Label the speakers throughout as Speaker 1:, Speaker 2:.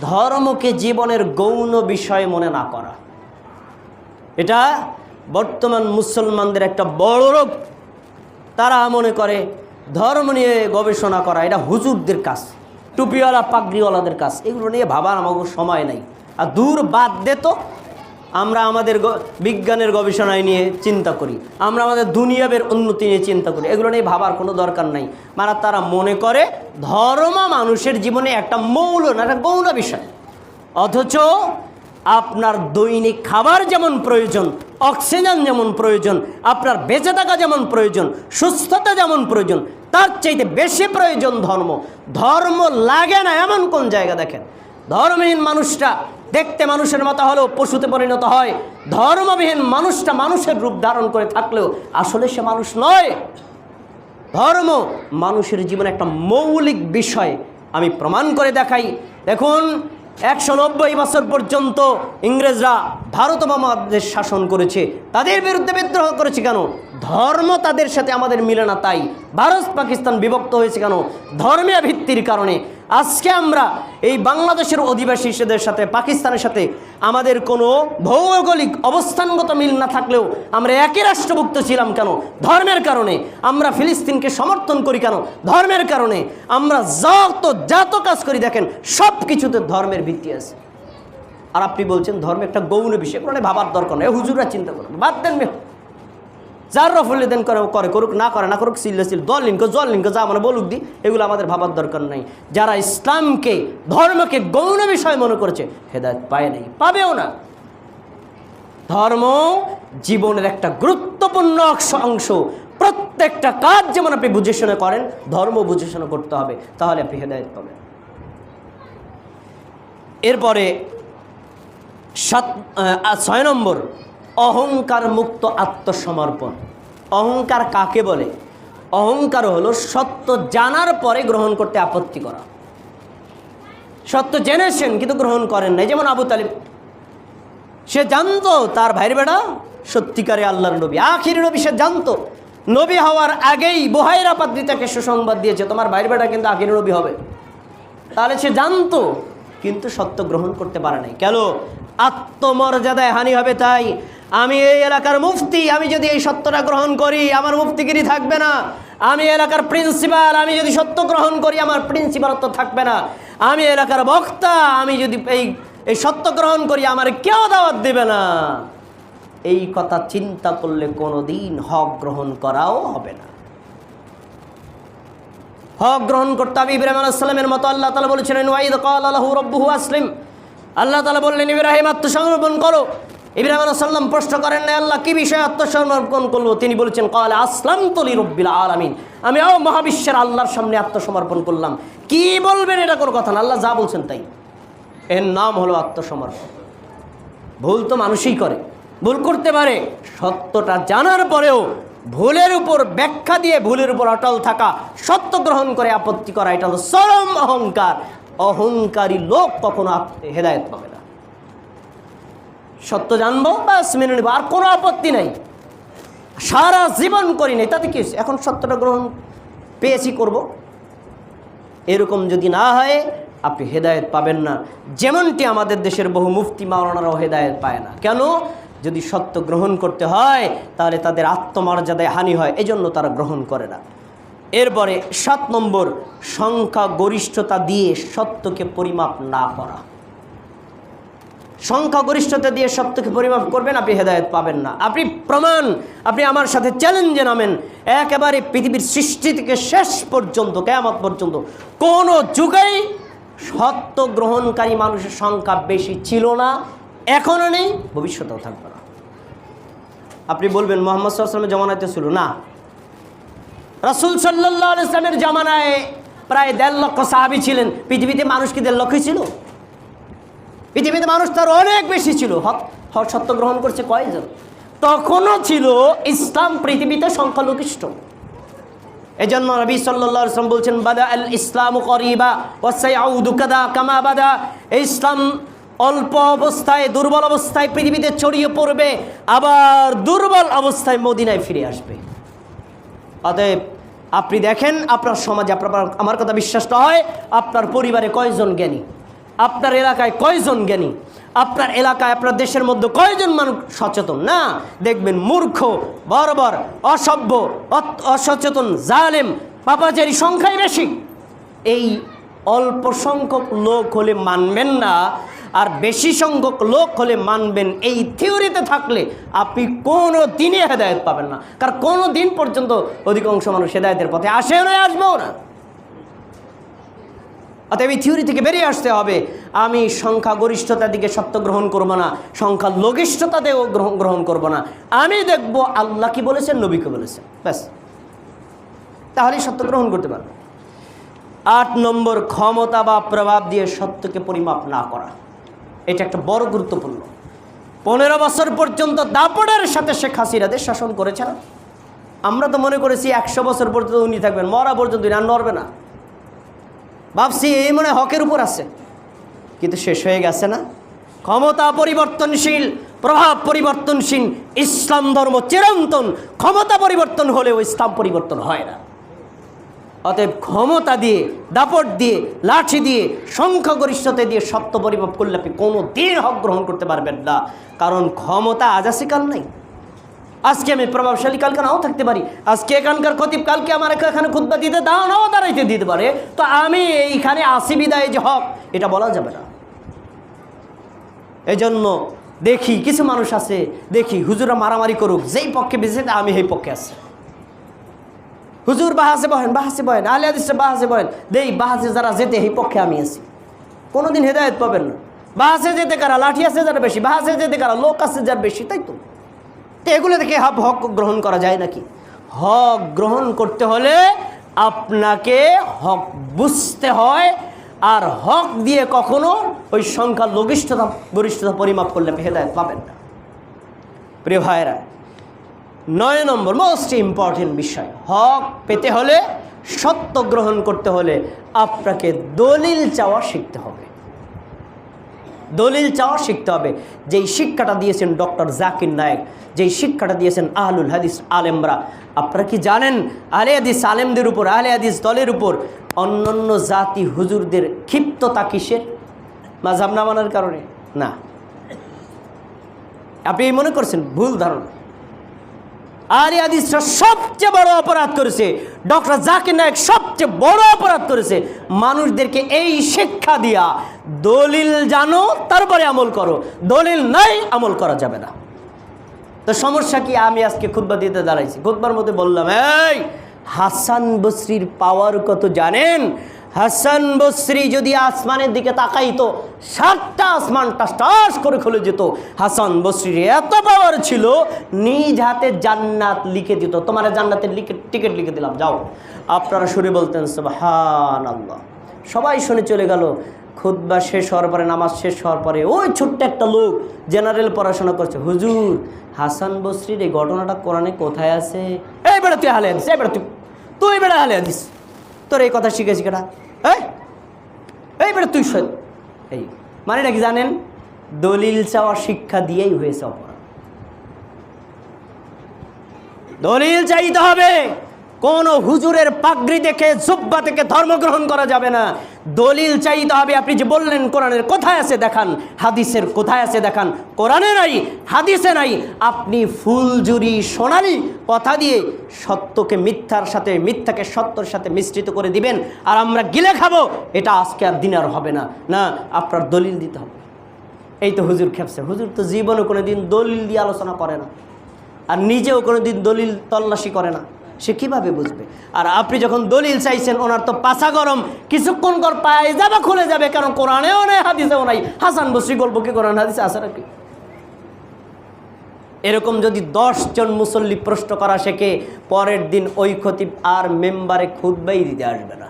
Speaker 1: ধর্মকে জীবনের গৌণ বিষয় মনে না করা। এটা বর্তমান মুসলমানদের একটা বড় রোগ। তারা মনে করে ধর্ম নিয়ে গবেষণা করা, এটা হুজুরদের কাজ, টুপিওয়ালা, পাগড়িওয়ালাদের কাজ, এগুলো নিয়ে ভাবার আমাকে সময় নাই। আর দূর বাদ দে তো আমরা আমাদের বিজ্ঞানের গবেষণায় নিয়ে চিন্তা করি। আমরা আমাদের দুনিয়াবের উন্নতি নিয়ে চিন্তা করি। এগুলো নিয়ে ভাবার কোনো দরকার নাই। মানে তারা মনে করে ধর্ম মানুষের জীবনে একটা মৌল, না একটা গৌণ বিষয়। অথচ আপনার দৈনিক খাবার যেমন প্রয়োজন, অক্সিজেন যেমন প্রয়োজন, আপনার বেঁচে থাকা যেমন প্রয়োজন, সুস্থতা যেমন প্রয়োজন, তার চাইতে বেশি প্রয়োজন ধর্ম। ধর্ম লাগে না এমন কোন জায়গা দেখেন। ধর্মহীন মানুষটা দেখতে মানুষের মতো হলেও পশুতে পরিণত হয়। ধর্মবিহীন মানুষটা মানুষের রূপ ধারণ করে থাকলেও আসলে সে মানুষ নয়। ধর্ম মানুষের জীবনে একটা মৌলিক বিষয়। আমি প্রমাণ করে দেখাই। দেখুন, একশো নব্বই বছর পর্যন্ত ইংরেজরা ভারত বা আমাদের শাসন করেছে। তাদের বিরুদ্ধে বিদ্রোহ করেছে কেন? ধর্ম তাদের সাথে আমাদের মিলে না তাই। ভারত পাকিস্তান বিভক্ত হয়েছে কেন? ধর্মীয় ভিত্তির কারণে। আজকে আমরা এই বাংলাদেশের অধিবাসীদের সাথে, পাকিস্তানের সাথে আমাদের কোনো ভৌগোলিক অবস্থানগত মিল না থাকলেও আমরা একই রাষ্ট্রভুক্ত ছিলাম কেন? ধর্মের কারণে। আমরা ফিলিস্তিনকে সমর্থন করি কেন? ধর্মের কারণে। আমরা যত যত কাজ করি দেখেন সব কিছুতে ধর্মের ভিত্তি আছে। আর আপনি বলছেন ধর্ম একটা গৌণ বিষয়, কোনো ভাবার দরকার নেই। হুজুরা চিন্তা করুন। বাদ দেন মেয়ে। যার রফলে দেন করে করে, করুক, না করে, না করুক সিল্লে সিল, দল লিঙ্ক জল লিঙ্ক যা মানে বলুক দি, এগুলো আমাদের ভাবার দরকার নাই। যারা ইসলামকে, ধর্মকে গৌণ বিষয় মনে করেছে, হেদায়ত পায় নাই, পাবেও না। ধর্ম জীবনের একটা গুরুত্বপূর্ণ অংশ- প্রত্যেকটা কাজ যেমন আপনি বুঝে শুনে করেন, ধর্ম বুঝে শুনে করতে হবে, তাহলে আপনি হেদায়ত পাবেন। এরপরে সাত ছয় নম্বর অহংকার মুক্ত আত্মসমর্পণ। অহংকার কাকে বলে? অহংকার হলো সত্য জানার পরে গ্রহণ করতে আপত্তি করা। সত্য জেনেছেন কিন্তু গ্রহণ করেন নাই। যেমন আবু তালিব, সে জানতো তার ভাইয়ের বেড়া সত্যিকারে আল্লাহর নবী। আখির নবী সে জানতো। নবী হওয়ার আগেই বোহাইরা পাদ্রি তাকে সুসংবাদ দিয়েছে, তোমার ভাইয়ের বেড়া কিন্তু আখির নবী হবে। তাহলে সে জানতো, কিন্তু সত্য গ্রহণ করতে পারে নাই। কেন? আত্মমর্যাদায় হানি হবে তাই। আমি এই এলাকার মুফতি, আমি যদি এই সত্যটা গ্রহণ করি, আমার মুফতিগিরি থাকবে না। আমি এলাকার প্রিন্সিপাল আমি যদি সত্য গ্রহণ করি, আমার প্রিন্সিপালত্ব থাকবে না। আমি এলাকার বক্তা, আমি যদি এই এই সত্য গ্রহণ করি, আমার কেউ দাওয়াত দেবে না। এই কথা চিন্তা করলে কোনো দিন হক গ্রহণ করাও হবে না। হক গ্রহণ করতে হবে ইব্রাহিম আলাইসালামের মতো। আল্লাহ তালা বলেছিলেন ওয়াইদ কাল আল্লাহু রব্বুহু আসলিম। আল্লাহ তালা বললেন, ইব্রাহিম, আত্মসমর্পণ করো। ইব্রাহিম আলাইসাল্লাম প্রশ্ন করেন না আল্লাহ, কি বিষয়ে আত্মসমর্পণ করল তিনি বলেছেন কাল আসলাম তলি রব্বিল আলামিন। আমি, ও মহাবিশ্বের আল্লাহর সামনে আত্মসমর্পণ করলাম। কি বলবেন এটা কোনো কথা না, আল্লাহ যা বলছেন তাই। এর নাম হলো আত্মসমর্পণ। ভুল তো মানুষই করে, ভুল করতে পারে। সত্যটা জানার পরেও ভুলের উপর ব্যাখ্যা দিয়ে ভুলের উপর অটল থাকা, সত্য গ্রহণ করে আপত্তি করা, এটা হলো চরম অহংকার। অহংকারী লোক কখনো হেদায়েত পাবে সত্য জানব বাস মেনে নেব, আর কোনো আপত্তি নাই। সারা জীবন করি নাই তাতে কি? এখন সত্যটা গ্রহণ পেয়েছি, করব। এরকম যদি না হয়, আপনি হেদায়েত পাবেন না। যেমনটি আমাদের দেশের বহু মুফতি মাওলানারাও হেদায়ত পায় না। কেন? যদি সত্য গ্রহণ করতে হয়, তাহলে তাদের আত্মমর্যাদায় হানি হয়, এজন্য তারা গ্রহণ করে না। এরপরে সাত নম্বর সংখ্যা গরিষ্ঠতা দিয়ে সত্যকে পরিমাপ না করা। সংখ্যাগরিষ্ঠতা দিয়ে সত্যকে পরিমাপ করবেন, আপনি হেদায়েত পাবেন না। আপনি প্রমাণ, আপনি আমার সাথে চ্যালেঞ্জে নামেন। একেবারে পৃথিবীর সৃষ্টি থেকে শেষ পর্যন্ত, কেয়ামত পর্যন্ত কোনো যুগেই সত্য গ্রহণকারী মানুষের সংখ্যা বেশি ছিল না এখনও নেই, ভবিষ্যতেও থাকবে না। আপনি বলবেন, মোহাম্মদ সাল্লামের জমানাতে ছিল না। রাসুল সাল্লাহ ইসলামের জামানায় প্রায় দেড় লক্ষ সাহাবি ছিলেন। পৃথিবীতে মানুষ কি দেড় লক্ষই ছিল? পৃথিবীতে মানুষ তার অনেক বেশি ছিল। হক সত্য গ্রহণ করছে কয়জন? তখনও ছিল ইসলাম পৃথিবীতে সংখ্যালঘিষ্ঠ। এই জন্য নবী সাল্লাহ ইসলাম বলছেন, বাদা আল ইসলাম করিবা ওয়াসাইউদুকাদা কামা বাদা। ইসলাম অল্প অবস্থায়, দুর্বল অবস্থায় পৃথিবীতে ছড়িয়ে পড়বে, আবার দুর্বল অবস্থায় মদিনায় ফিরে আসবে। অতএব আপনি দেখেন, আপনার সমাজে, আপনার আমার কথা বিশ্বাস হয়, আপনার পরিবারে কয়জন জ্ঞানী? আপনার এলাকায় কয়জন জ্ঞানী? আপনার এলাকায়, আপনার দেশের মধ্যে কয়জন মানুষ সচেতন? না, দেখবেন মূর্খ, বর্বর, অসভ্য অসচেতন, জালেম, পাপাচারী সংখ্যাই বেশি। এই অল্প সংখ্যক লোক হলে মানবেন না, আর বেশি সংখ্যক লোক হলে মানবেন। এই থিওরিতে থাকলে আপনি কোনো দিনে হেদায়ত পাবেন না, কারণ কোনো দিন পর্যন্ত অধিকাংশ মানুষ হেদায়তের পথে আসেও না, আসবেও না। অতএব এই থিওরি থেকে বেরিয়ে আসতে হবে। আমি সংখ্যাগরিষ্ঠতার দিকে সত্য গ্রহণ করব না সংখ্যা লঘিষ্ঠতাতেও গ্রহণ গ্রহণ করব না। আমি দেখব আল্লাহ কি বলেছেন নবীকে বলেছেন। ব্যাস। তাহলেই সত্য গ্রহণ করতে পারবে। আট নম্বর, ক্ষমতা বা প্রভাব দিয়ে সত্যকে পরিমাপ না করা। এটা একটা বড় গুরুত্বপূর্ণ। পনেরো বছর পর্যন্ত দাপড়ের সাথে শেখ হাসিনা দেশ শাসন করেছেন। আমরা তো মনে করেছি একশো বছর পর্যন্ত উনি থাকবেন, মরা পর্যন্ত উনি আর নড়বে না। ভাবছি এই মনে হকের উপর আছে। কিন্তু শেষ হয়ে গেছে না। ক্ষমতা পরিবর্তনশীল, প্রভাব পরিবর্তনশীল, ইসলাম ধর্ম চিরন্তন, ক্ষমতা পরিবর্তন হলেও ইসলাম পরিবর্তন হয় না। অতএব ক্ষমতা দিয়ে, দাপট দিয়ে, লাঠি দিয়ে, সংখ্যাগরিষ্ঠতা দিয়ে সত্য পরিমাপ করলে আপনি কোনো দিন হক গ্রহণ করতে পারবেন না। কারণ ক্ষমতা আজ আছে নাই। আজকে আমি প্রভাবশালী, কালকে নাও থাকতে পারি। আজকে এখানকার খতিব, কালকে আমার এখানে খুদ্া দিতে, দাও, নাও, দাঁড়াইতে দিতে পারে। তো আমি এইখানে আসি বিদায়, যে হক, এটা বলা যাবে না। এজন্য দেখি, কিছু মানুষ আছে, দেখি, হুজুরা মারামারি করুক, যেই পক্ষে বেঁচে আমি সেই পক্ষে আছি। হুজুর বাহাসে বহেন বাহাসে বহেন আলে আদিসে বাহাসে বহেন, দেই, বাহাসে যারা যেতে সেই পক্ষে আমি আছি। কোনোদিন হেদায়ত পাবেন না। বাহাসে যেতে কারা, লাঠি আছে যারা বেশি, বাহাসে যেতে কারা, লোক আছে যার বেশি, তাই তো? এগুলো থেকে হাব হক গ্রহণ করা যায় নাকি? হক গ্রহণ করতে হলে আপনাকে হক বুঝতে হয়, আর হক দিয়ে কখনো ওই সংখ্যা লঘিষ্ঠতা গরিষ্ঠতা পরিমাপ করলে হেদায়ত পাবেন না। প্রিয় ভাইরা নয় নম্বর মোস্ট ইম্পর্টেন্ট বিষয়, হক পেতে হলে, সত্য গ্রহণ করতে হলে আপনাকে দলিল চাওয়া শিখতে হবে। দলিল চাওয়া শিখতে হবে। যেই শিক্ষাটা দিয়েছেন ডক্টর জাকির নায়েক, যেই শিক্ষাটা দিয়েছেন আহলুল হাদিস আলেমরা। আপনারা কি জানেন আলে হাদিস আলেমদের উপর আলে হাদিস দলের উপর অন্যান্য জাতি হুজুরদের ক্ষিপ্ততা কিসের? মাঝাব না মানার কারণে? না। আপনি মনে করছেন ভুল ধারণা। আলী হাদিসরা সবচেয়ে বড় অপরাধ করেছে। ডক্টর জাকির নায়ক সবচেয়ে বড় অপরাধ করেছে। মানুষদেরকে এই শিক্ষা দিয়া দলিল জানো, তারপরে আমল করো। দলিল নাই, আমল করা যাবে না। তো সমস্যা কি? আমি আজকে খুদ্া দিতে দাঁড়াইছি। খুদ্বার মধ্যে বললাম, এই হাসান বসরির পাওয়ার কত জানেন? হাসান বসরি যদি আসমানের দিকে তাকাইতো, সাতটা আসমান টাস করে খুলে যেত হাসান বসরির এত পাওয়ার ছিল, নিজ হাতে জান্নাত লিখে দিত। তোমার জান্নাতের লিখে টিকিট লিখে দিলাম, যাও। আপনারা শুনে বলতেন সুবহান আল্লাহ সবাই শুনে চলে গেল। খুদ্া শেষ হওয়ার পরে, নামাজ শেষ হওয়ার পরে, ওই ছোট্ট একটা লোক জেনারেল পড়াশোনা করছে। হুজুর, হাসান বসরির এই ঘটনাটা কোরআনে কোথায় আছে? এই তুই হালে আদিস এই তুই তুই বেড়া হালে আদিস তোর এই কথা শিখেছি কেটা এই বেড়া তুই শোন। এই মানে নাকি জানেন, দলিল চাওয়া শিক্ষা দিয়েই হয়েছে অপরাধ। দলিল চাইতে হবে। কোন হুজুরের পাগড়ি দেখে জুব্বা থেকে ধর্মগ্রহণ করা যাবে না। দলিল চাইতে হবে। আপনি যে বললেন কোরআনের কোথায় আছে দেখান, হাদিসের কোথায় আছে দেখান, কোরআনে নাই, হাদিসে নাই। আপনি ফুলজুরি সোনালি কথা দিয়ে সত্যকে মিথ্যার সাথে, মিথ্যাকে সত্যর সাথে মিশ্রিত করে দিবেন, আর আমরা গিলে খাব, এটা আজকে আর দিন আর হবে না। না, আপনার দলিল দিতে হবে। এই তো হুজুর খেপছে। হুজুর তো জীবনে কোনো দিন দলিল দিয়ে আলোচনা করে না, আর নিজেও কোনো দিন দলিল তল্লাশি করে না। সে কীভাবে বুঝবে? আর আপনি যখন দলিল চাইছেন, ওনার তো পাশা গরম। কিছুক্ষণ কর পায়ে যাবে, খুলে যাবে, কারণ কোরআনেও নেই, হাদিসেও নাই। হাসান বসরি গল্প কি, কোরআন হাদিসে আছে নাকি? এরকম যদি জন মুসল্লি প্রশ্ন করা শেখে, পরের দিন ওই খতিব আর মেম্বারে খুদ্ই দিতে আসবে না।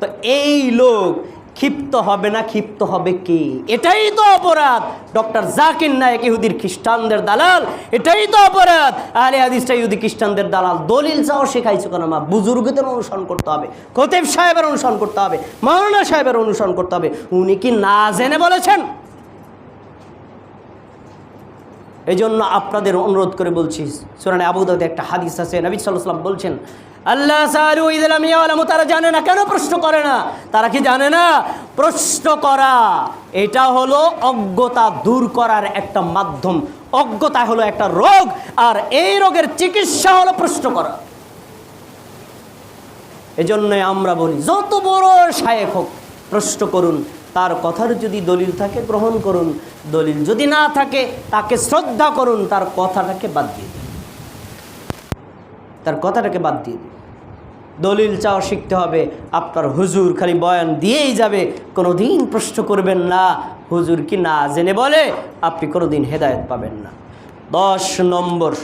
Speaker 1: তো এই লোক ক্ষিপ্ত হবে না, ক্ষিপ্ত হবে কি? এটাই তো অপরাধ। ডক্টর জাকির নায়ক ইহুদির খ্রিস্টানদের দালাল, এটাই তো অপরাধ। আরে হাদিসটা ইহুদি খ্রিস্টানদের দালাল, দলিল যাও শেখাইছো কেন মা? বুজুর্গদের অনুসরণ করতে হবে, খতিব সাহেবের অনুসরণ করতে হবে মৌলানা সাহেবের অনুসরণ করতে হবে। উনি কি না জেনে বলেছেন? এই জন্য আপনাদের অনুরোধ করে বলছি, সুরানে আবুদাতে একটা হাদিস আছে, নবী সাল্লাম বলছেন আল্লাহ সালু ইদলাম ইয়ালামু তারা জানে না, কেন প্রশ্ন করে না? তারা কি জানে না? প্রশ্ন করা, এটা হলো অজ্ঞতা দূর করার একটা মাধ্যম। অজ্ঞতা হলো একটা রোগ, আর এই রোগের চিকিৎসা হলো প্রশ্ন করা। এজন্যই আমরা বলি, যত বড় শায়েক হোক, প্রশ্ন করুন, তার কথার যদি দলিল থাকে, গ্রহণ করুন। দলিল যদি না থাকে, তাকে শ্রদ্ধা করুন, তার কথাটাকে বাদ দিয়ে দিন। তার কথাটাকে বাদ দিয়ে দিন। দলিল চাওয়া শিখতে হবে। আপনার হুজুর খালি বয়ান দিয়েই যাবে। কোনো দিন প্রশ্ন করবেন না। হুজুর কি না জেনে বলে? আপনি কোনো দিন হেদায়ত পাবেন না। দশ নম্বর